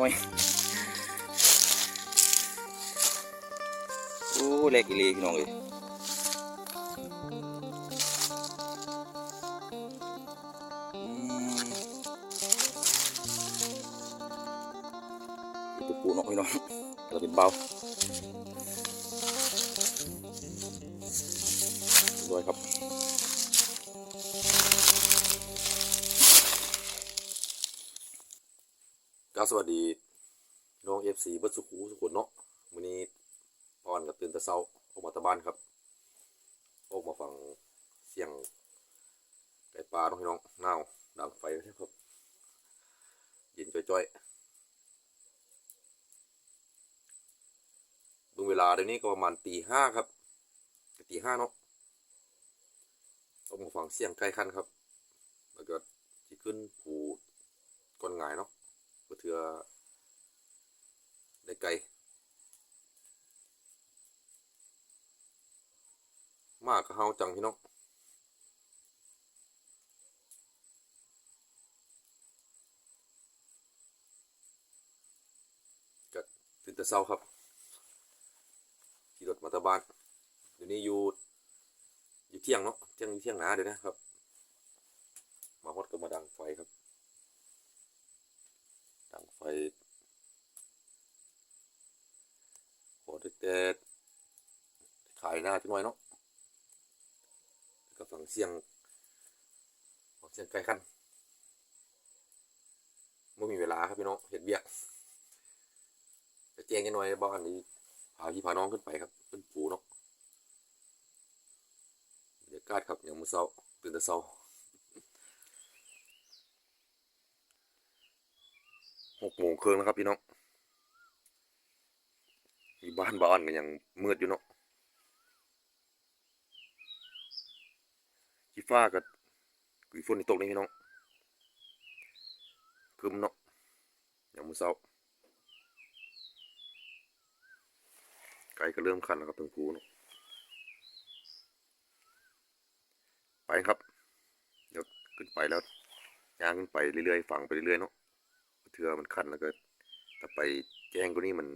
น่อยโอ้เล็กอีลีพี่น้องเอ้ยตัวปูเนาะพี่น้องเราเป็นเบาด้วยครับก็สวัสดี องเอฟซีบัดสุขูสุขุนเนาะวันนี้ปอนกับตื่นต่เช้าออกมาตะบ้านครับ ออกมาฟังเสียงไก่ปลาน้องพี่น้องนาวดังไฟไว้ครับเย็นจ้อยๆเบิ่งเวลาเดี๋ยวนี้ก็ประมาณตีห้าครับตีห้าเนาะออกมาฟังเสียงไก่คันครับแล้วก็ที่ขึ้นผูก้อนหงายเนาะก็เถือ ได้ไกล มากกับเฮาจังพี่น้องก็ตื่นแต่เช้าครับขี่รถมาตาบ้านเดี๋ยวนี้อยู่อยู่เที่ยงเนาะเที่ยงอยู่เที่ยงหนาเดี๋ยวนะครับ มาฮอดก็มาดังไฟครับ ดังไฟ ขอแต่แต่ขายหน้าจังหน่อยเนาะแล้วก็ฟังเสียงฟังเสียงไกลคันไม่มีเวลาครับพี่น้องเห็ดเบี้ยกจะแจ้งกันหน่อยบ้านนี้พาพี่พาน้องขึ้นไปครับขึ้นปูเนาะบรรยากาศครับอย่างมือเช้าตื่นแต่เช้าหกโมงครึ่งแล้วครับพี่น้องานบ้านกันยังมืดอยู่เนาะขี้ฟ้ากับกุยฝนนี่ตกนี่พี่น้องครึมเนาะอย่างมือเช้าไก่ก็เริ่มคันแล้วครับถึงภูเนาะไปครับ เดี๋ยวขึ้นไปแล้วย่างขึ้นไปเรื่อยๆ ฝังไปเรื่อยๆเนาะเทือมันคันแล้วก็ถ้าไปแจ้งก็นี่มัน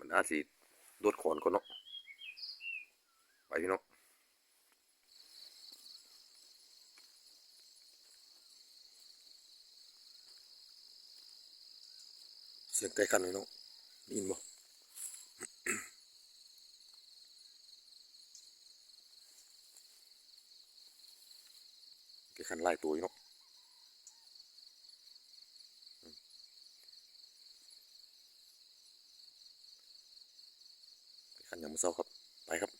มันอาจสิโดดขอนก่อนเนาะไปพี่น้องเสียงไก่คันเลยเนาะได้ยินบ่ไก่คันไล่ตัวอยู่เนาะ ไปขัน ยังไมือเช้าครับ ไปครับ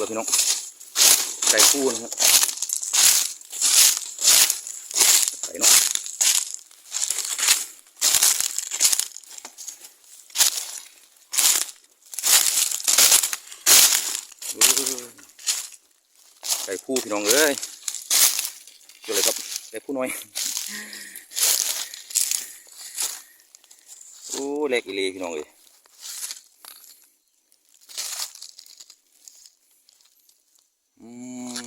แล้วพี่น้องไก่คู่นะครับไก่เนาะไก่คู่พี่น้องเอ้ยเกี่ยวเลยครับไก่คู่น้อยโอ้เล็กอีหลีพี่น้องเอ้ยอืม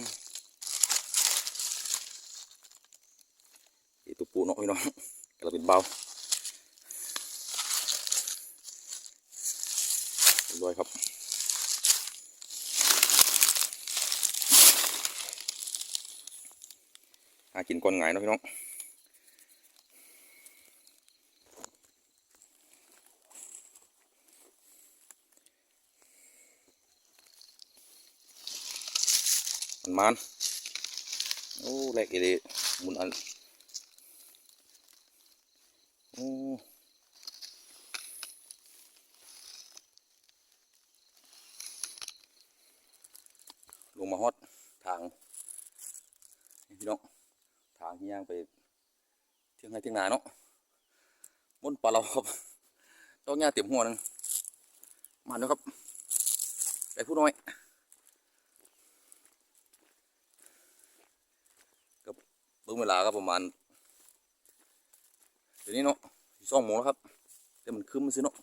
อีตัวปูเนาะพี่น้องกระเป็นเบาเรียบร้อยครับหากินก่อนไงนะพี่น้องมันมันโอ้แรกอีเลยหมุนอัน โอ้ลงมาฮอดทางนี่พี่น้องทางที่ย่างไปเที่ยงให้เที่ยงนาเนาะมุนปลาเราครับเจ้าหญ้าเต็มหัวหนึงมาด้วยครับไปผู้น้อยเบิ่งเวลาก็ประมาณ เดี๋ยวนี้เนาะสองโมงแล้วครับ แต่มันคืมซิเนาะ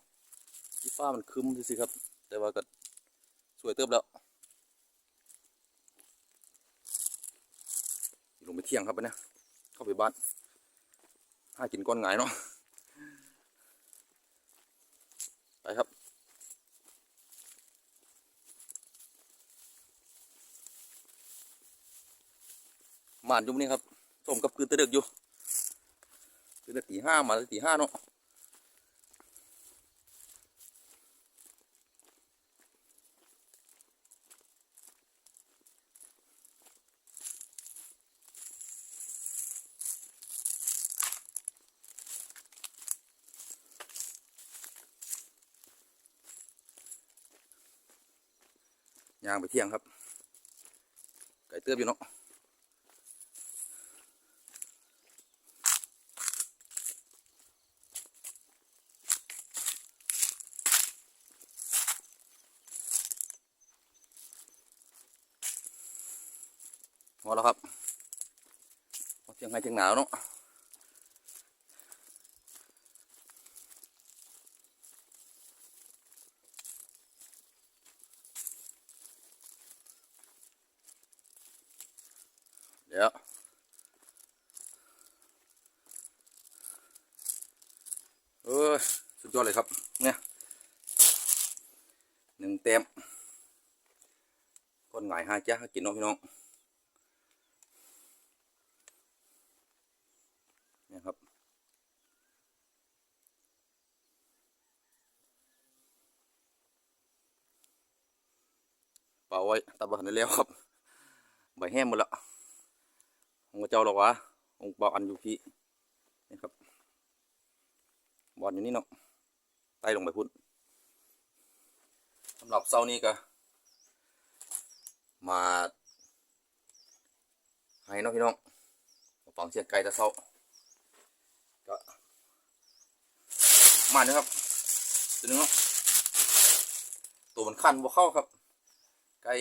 ที่ฟ้ามันคืมซิครับ แต่ว่าก็สวยเติบแล้วลงไปเที่ยงครับไปนะเข้าไปบ้านหากินก้อนหงายเนาะไปครับหมานอยู่นี่ครับสมกับคืนตะเดึกอยู่ คืนแต่ตีห้ามาตีห้าเนาะย่างไปเที่ยงครับ ไก่เติบอยู่เนาะ พอแล้วครับ พอเที่ยงให้เที่ยงหนาวเนาะเดี๋ยวเออสุดยอดเลยครับ เนี่ยหนึ่งเต็มก้อนหงายห้าจ้ากินเนาะพี่น้อง เนี่ยครับ เป่าไว้ตัดบันได้แล้วครับใบแห้งหมดล้วของพระเจ้าหรอกวะองค์เป่าอันอยู่พี่นี่ครับบอลอยู่นี่เนาะไต่ลงไปพุ่นสำหรับเสานี้ก็มาให้เนาะพี่น้องฟังเสียงไก่ตะเสาก็มาเนี่ยครับตัวนึงเนาะตัวมันคันบ่เข้าครับ ไก่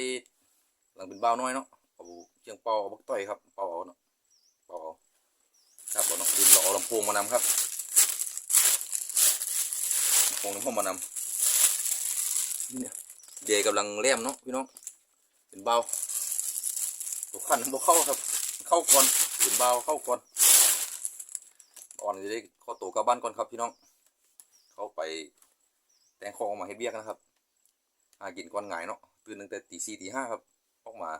หลังเป็นเบาน้อยเนาะเอาเชียงเป่าเอาบักต่อยครับเป่าเอาเนาะเป่าเอาครับเอาเนาะดินเราเอาลำโพงมานำครับลำโพงลำพงมานำนี่เนี่ยเดย์กำลังแล่มเนาะพี่น้องเป็นเบาตัวคันบ่เข้าครับ เข้าก่อนเป็นเบาเข้าก่อนอ่อนจะได้ข้าตัวกลับบ้านก่อนครับพี่น้อง เขาไปแต่งของมาให้เบี้ยกนะครับหากินก่อนหงเนาะ ตื่นตั้งแต่ตีสี่ตีห้าครับออกมา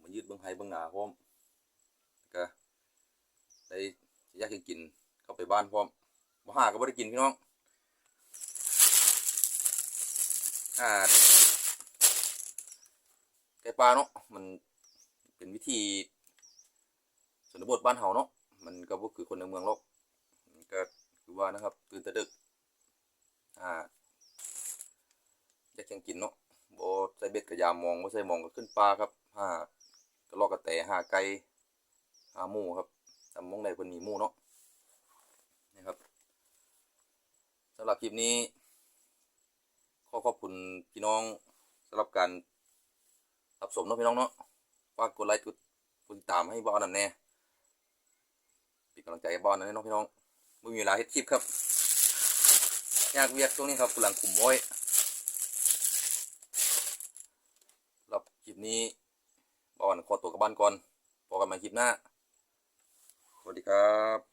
มายืดเบื้องไห้เบื้องหนาพร้อมก็ได้ยากกินเข้าไปบ้านพร้อมบ่หาก็บ่ได้กินพี่น้องอ่าไก่ปลาเนาะมันเป็นวิธีชนบทบ้านเฮาเนาะมันก็บ่คือคนในเมืองหรอกก็คือว่านะครับตื่นแต่ดึกอ่าจะเชียงกินเนาะ บ่ใส่เบ็ดกับยามองบ่ใส่มองก็ขึ้นปลาครับห้ากระรอกกระแตห้าไก่ห้าหมูครับทำมองใดเพิ่นมีหมูเนาะนี่ครับสำหรับคลิปนี้ ขอขอบคุณพี่น้องสำหรับการรับชมเนาะพี่น้องเนาะฝากกดไลค์กดกดติดตามให้บ้านนั่นแน่เป็นกำลังใจให้บ้านนั่นแน่เนาะพี่น้องไม่มีเวลาเฮ็ดคลิปครับยากเวียกช่วงนี้ครับกำลังคุมไว้ส ปนี้บ้านขอตัวกลับบ้านก่อนพบกันใหม่คลิปหน้า สวัสดีครับ